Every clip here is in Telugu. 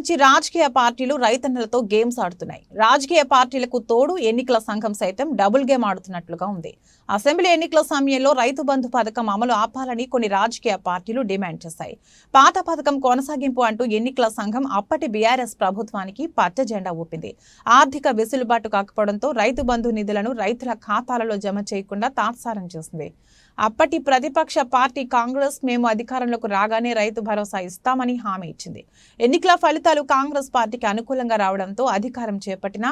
నుంచి రాజకీయ పార్టీలు రైతన్నలతో గేమ్స్ ఆడుతున్నాయి. రాజకీయ పార్టీలకు తోడు ఎన్నికల సంఘం సైతం డబుల్ గేమ్ ఆడుతున్నట్లుగా ఉంది. అసెంబ్లీ ఎన్నికల సమయంలో రైతు బంధు పథకం అమలు ఆపాలని కొన్ని రాజకీయ పార్టీలు డిమాండ్ చేశాయి. పాత పథకం కొనసాగింపు అంటూ ఎన్నికల సంఘం అప్పటి బీఆర్ఎస్ ప్రభుత్వానికి పచ్చ జెండా ఊపింది. ఆర్థిక వెసులుబాటు కాకపోవడంతో రైతు బంధు నిధులను రైతుల ఖాతాలలో జమ చేయకుండా తాత్సారం చేసింది. అప్పటి ప్రతిపక్ష పార్టీ కాంగ్రెస్ మేము అధికారంలోకి రాగానే రైతు భరోసా ఇస్తామని హామీ ఇచ్చింది. ఎన్నికల ఫలితాలు కాంగ్రెస్ పార్టీకి అనుకూలంగా రావడంతో అధికారం చేపట్టిన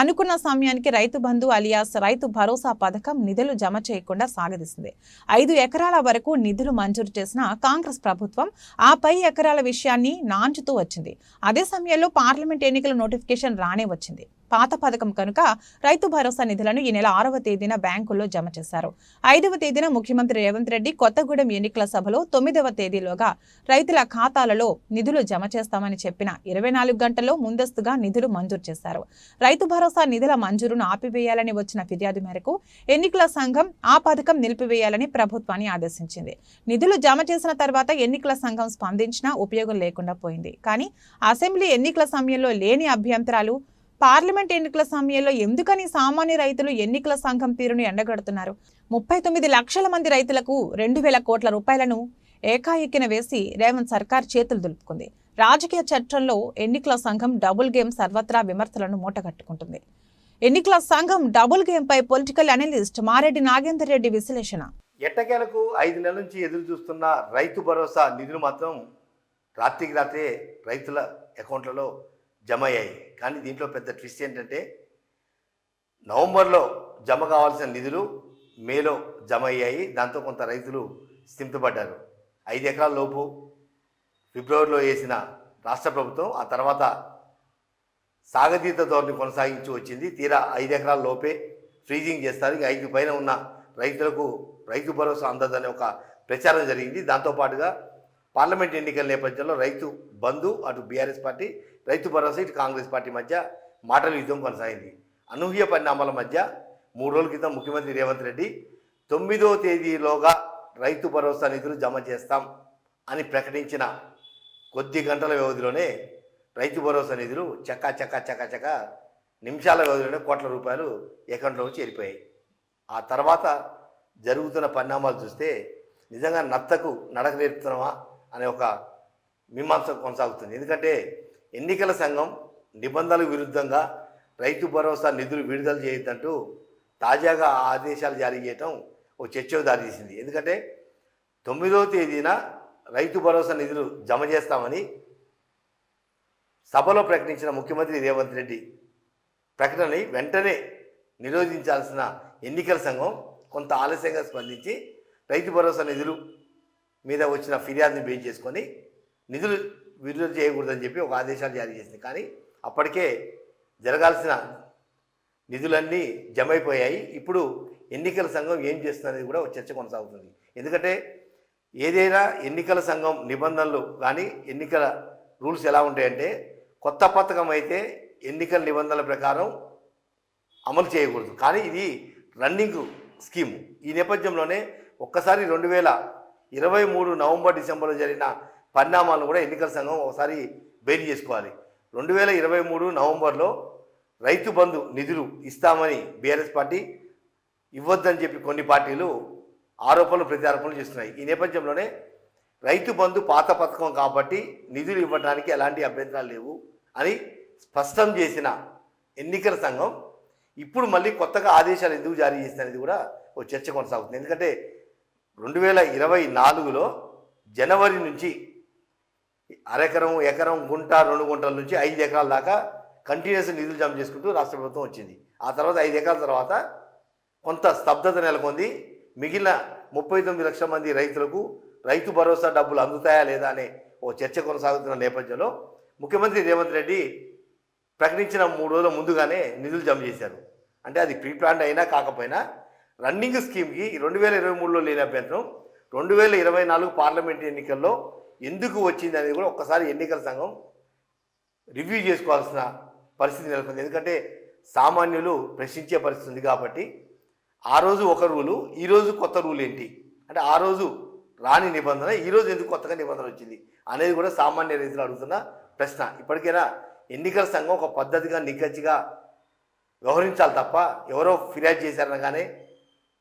అనుకున్న సమయానికి రైతు బంధు అలియాస్ రైతు భరోసా పథకం నిధులు జమ చేయకుండా సాగదీసింది. ఐదు ఎకరాల వరకు నిధులు మంజూరు చేసిన కాంగ్రెస్ ప్రభుత్వం ఆ పై ఎకరాల విషయాన్ని నాంచుతూ వచ్చింది. అదే సమయంలో పార్లమెంట్ ఎన్నికల నోటిఫికేషన్ రానే వచ్చింది. పాత పథకం కనుక రైతు భరోసా నిధులను ఈ నెల ఆరవ తేదీన బ్యాంకుల్లో జమ చేశారు. ఐదవ తేదీన ముఖ్యమంత్రి రేవంత్ రెడ్డి కొత్తగూడెం ఎన్నికల సభలో తొమ్మిదవ తేదీలోగా రైతుల ఖాతాలలో నిధులు జమ చేస్తామని చెప్పిన ఇరవై నాలుగు గంటల్లో ముందస్తుగా నిధులు మంజూరు చేశారు. రైతు భరోసా నిధుల మంజూరును ఆపివేయాలని వచ్చిన ఫిర్యాదు మేరకు ఎన్నికల సంఘం ఆ పథకం నిలిపివేయాలని ప్రభుత్వాన్ని ఆదేశించింది. నిధులు జమ చేసిన తర్వాత ఎన్నికల సంఘం స్పందించినా ఉపయోగం లేకుండా పోయింది. కానీ అసెంబ్లీ ఎన్నికల సమయంలో లేని అభ్యంతరాలు పార్లమెంట్ ఎన్నికల సమయంలో ఎందుకని సామాన్య రైతులు ఎన్నికల సంఘం తీరును ఎండగడుతున్నారు? ముప్పై తొమ్మిది లక్షల మంది రైతులకు రెండు వేల కోట్ల రూపాయలను ఏకాఏకిన వేసి రేవంత్ సర్కార్ చేతులు దులుపుకుంది. రాజకీయ చట్టంలో ఎన్నికల సంఘం డబుల్ గేమ్ సర్వత్రా విమర్శలను మూటగట్టుకుంటుంది. ఎన్నికల సంఘం డబుల్ గేమ్ పై పొలిటికల్ అనలిస్ట్ మారెడ్డి నాగేందర్ రెడ్డి విశ్లేషణ. ఎట్టకేలకు ఐదు నెలల నుంచి ఎదురు చూస్తున్న రైతు భరోసా నిధులు మాత్రం రాత్రికి రాత్రే రైతుల అకౌంట్లలో జమ అయ్యాయి కానీ దీంట్లో పెద్ద ట్విస్ట్ ఏంటంటే నవంబర్లో జమ కావాల్సిన నిధులు మేలో జమ అయ్యాయి దాంతో కొంత రైతులు స్థిమితపడ్డారు ఐదు ఎకరాల లోపు ఫిబ్రవరిలో వేసిన రాష్ట్ర ప్రభుత్వం ఆ తర్వాత సాగతీత ధోరణి కొనసాగించి వచ్చింది. తీరా ఐదు ఎకరాల లోపే ఫ్రీజింగ్ చేస్తారు. ఇక ఐదు పైన ఉన్న రైతులకు రైతు భరోసా అందదని ఒక ప్రచారం జరిగింది. దాంతోపాటుగా పార్లమెంట్ ఎన్నికల నేపథ్యంలో రైతు బంధు అటు బీఆర్ఎస్ పార్టీ రైతు భరోసా ఇటు కాంగ్రెస్ పార్టీ మధ్య మాటల యుద్ధం కొనసాగింది. అనూహ్య పరిణామాల మధ్య మూడు రోజుల క్రితం ముఖ్యమంత్రి రేవంత్ రెడ్డి తొమ్మిదో తేదీలోగా రైతు భరోసా నిధులు జమ చేస్తాం అని ప్రకటించిన కొద్ది గంటల వ్యవధిలోనే రైతు భరోసా నిధులు చక్కా చకా చకా చకా నిమిషాల వ్యవధిలోనే కోట్ల రూపాయలు అకౌంట్లోకి చేరిపోయాయి. ఆ తర్వాత జరుగుతున్న పరిణామాలు చూస్తే నిజంగా నత్తకు నడక నేర్పుతున్నామా? అనే ఒక మీమాంస కొనసాగుతుంది. ఎందుకంటే ఎన్నికల సంఘం నిబంధనలకు విరుద్ధంగా రైతు భరోసా నిధులు విడుదల చేయొద్దంటూ తాజాగా ఆ ఆదేశాలు జారీ చేయటం ఓ చర్చకు దారితీసింది. ఎందుకంటే తొమ్మిదో తేదీన రైతు భరోసా నిధులు జమ చేస్తామని సభలో ప్రకటించిన ముఖ్యమంత్రి రేవంత్ రెడ్డి ప్రకటనని వెంటనే నిరోధించాల్సిన ఎన్నికల సంఘం కొంత ఆలస్యంగా స్పందించి రైతు భరోసా నిధులు మీద వచ్చిన ఫిర్యాదుని బేస్ చేసుకొని నిధులు విడుదల చేయకూడదని చెప్పి ఒక ఆదేశాలు జారీ చేసింది. కానీ అప్పటికే జరగాల్సిన నిధులన్నీ జమ అయిపోయాయి ఇప్పుడు ఎన్నికల సంఘం ఏం చేస్తుందనేది కూడా ఒక చర్చ కొనసాగుతుంది. ఎందుకంటే ఏదైనా ఎన్నికల సంఘం నిబంధనలు కానీ ఎన్నికల రూల్స్ ఎలా ఉంటాయంటే కొత్త పథకం అయితే ఎన్నికల నిబంధనల ప్రకారం అమలు చేయకూడదు. కానీ ఇది రన్నింగ్ స్కీమ్. ఈ నేపథ్యంలోనే ఒక్కసారి రెండు వేల ఇరవై మూడు నవంబర్ డిసెంబర్లో జరిగిన పరిణామాలను కూడా ఎన్నికల సంఘం ఒకసారి బేరీ చేసుకోవాలి. రెండు వేల ఇరవై మూడు నవంబర్లో రైతు బంధు నిధులు ఇస్తామని బీఆర్ఎస్ పార్టీ ఇవ్వద్దని చెప్పి కొన్ని పార్టీలు ఆరోపణలు ప్రత్యారోపణలు చేస్తున్నాయి. ఈ నేపథ్యంలోనే రైతు బంధు పాత పథకం కాబట్టి నిధులు ఇవ్వడానికి ఎలాంటి అభ్యంతరాలు లేవు అని స్పష్టం చేసిన ఎన్నికల సంఘం ఇప్పుడు మళ్ళీ కొత్తగా ఆదేశాలు ఎందుకు జారీ చేస్తున్నది కూడా ఓ చర్చ కొనసాగుతుంది. ఎందుకంటే రెండు వేల ఇరవై నాలుగులో జనవరి నుంచి అరెకరం ఎకరం గుంట రెండు గుంటల నుంచి ఐదు ఎకరాల దాకా కంటిన్యూస్ నిధులు జమ చేసుకుంటూ రాష్ట్ర ప్రభుత్వం వచ్చింది. ఆ తర్వాత ఐదు ఎకరాల తర్వాత కొంత స్తబ్దత నెలకొంది. మిగిలిన ముప్పై తొమ్మిది లక్షల మంది రైతులకు రైతు భరోసా డబ్బులు అందుతాయా లేదా అనే ఓ చర్చ కొనసాగుతున్న నేపథ్యంలో ముఖ్యమంత్రి రేవంత్ రెడ్డి ప్రకటించిన మూడు రోజుల ముందుగానే నిధులు జమ చేశారు. అంటే అది ప్రీ ప్లాన్ అయినా కాకపోయినా రన్నింగ్ స్కీమ్కి రెండు వేల ఇరవై మూడులో లేని అభ్యర్థం రెండు వేల ఇరవై నాలుగు పార్లమెంట్ ఎన్నికల్లో ఎందుకు వచ్చింది అనేది కూడా ఒక్కసారి ఎన్నికల సంఘం రివ్యూ చేసుకోవాల్సిన పరిస్థితి నెలకొంది. ఎందుకంటే సామాన్యులు ప్రశ్నించే పరిస్థితి ఉంది కాబట్టి ఆ రోజు ఒక రూలు ఈ రోజు కొత్త రూల్ ఏంటి? అంటే ఆ రోజు రాని నిబంధన ఈరోజు ఎందుకు కొత్తగా నిబంధన వచ్చింది అనేది కూడా సామాన్య రైతులు అడుగుతున్న ప్రశ్న. ఇప్పటికైనా ఎన్నికల సంఘం ఒక పద్ధతిగా నిక్కచ్చిగా వ్యవహరించాలి తప్ప ఎవరో ఫిర్యాదు చేశారనగానే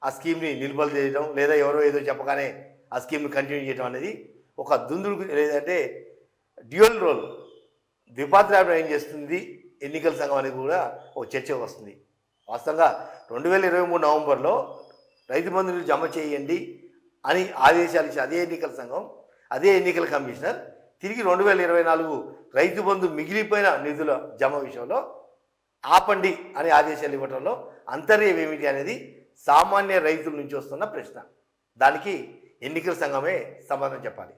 ఆ స్కీమ్ని నిలుపల చేయడం లేదా ఎవరో ఏదో చెప్పగానే ఆ స్కీమ్ని కంటిన్యూ చేయడం అనేది ఒక దుందుడు లేదంటే డ్యూయల్ రోల్. ద్విపాత్రాభినయం ఏం చేస్తుంది? ఎన్నికల సంఘం అనేది కూడా ఒక చర్చ వస్తుంది. వాస్తవంగా రెండు వేల ఇరవై మూడు నవంబర్లో రైతు బంధువులు జమ చేయండి అని ఆదేశాలు ఇచ్చి అదే ఎన్నికల సంఘం అదే ఎన్నికల కమిషనర్ తిరిగి రెండు వేల ఇరవై నాలుగు రైతు బంధు మిగిలిపోయిన నిధుల జమ విషయంలో ఆపండి అని ఆదేశాలు ఇవ్వడంలో అంతర్యం ఏమిటి అనేది సామాన్య రైతుల నుంచి వస్తున్న ప్రశ్న. దానికి ఎన్నికల సంఘమే సమాధానం చెప్పాలి.